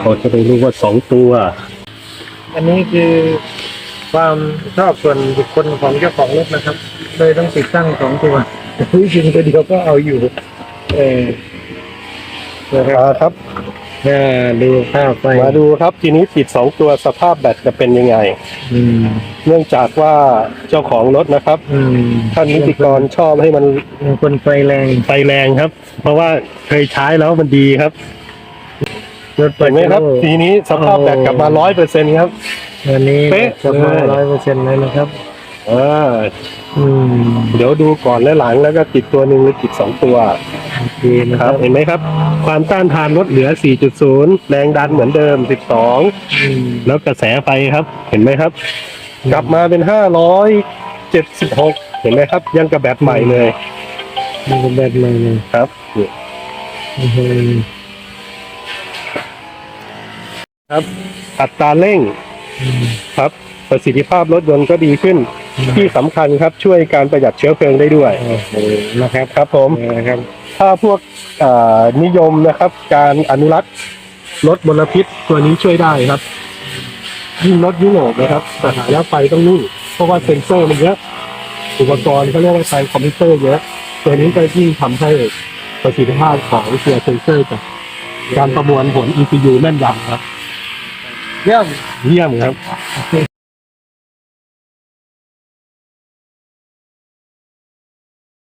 เขาจะได้รู้ว่าสองตัว อันนี้คือความชอบส่วนบุคคลของเจ้าของรถนะครับเลยต้องติดตั้งสองตัวที่จริงตัวเดียวก็เอาอยู่ เออนะครับมาครับอ่าดูภาพไปมาดูครับทีนี้ติดสองตัวสภาพแบตจะเป็นยังไงอืมเนื่องจากว่าเจ้าของรถนะครับอืมท่านนิติกรชอบให้มันบางคนไฟแรงไฟแรงครับ เพราะว่าเคยใช้แล้วมันดีครับ รถเห็นไหมครับปาเจโทีนี้สภาพแบตกลับมาร้อยเปอร์เซ็นต์ครับอันนี้เป๊ะ จะมาเลยร้อยเปอร์เซ็นต์เลยนะครับ อ่าอืมเดี๋ยวดูก่อนและหลังแล้วก็ติดตัวหนึ่งหรือติดสองตัวโอเคนะคครัรับบ เห็นไหมครับ ความต้านทานลดเหลือ 4.0 แรงดันเหมือนเดิม 12 อืมแล้วกระแสไฟครับ เห็นไหมครับ กลับมาเป็น 576 เห็นไหมครับ ยังกับแบบใหม่เลยมันเป็นแบบใหม่เลยครับนี่อือฮึ ครับ อัตราเร่งอืมครับ ประสิทธิภาพรถยนต์ก็ดีขึ้น ที่สำคัญครับช่วยการประหยัดเชื้อเพลิงได้ด้วยโอ้โหนะครับครับผม นะครับ ถ้าพวกอ่านิยมนะครับ การอนุรักษ์ลดมลพิษตัวนี้ช่วยได้ครับ ยิ่งรถยุโรปนะครับสถานะไฟต้องนิ่งเพราะว่าเซ็นเซอร์มันเยอะอุปกรณ์เขาเรียกว่าไฟคอมพิวเตอร์เยอะตัวนี้ก็ยิ่งทำให้ประสิทธิภาพของตัวเซ็นเซอร์กับการประมวลผล ECU แม่นยำครับ เยี่ยม เยี่ยมครับ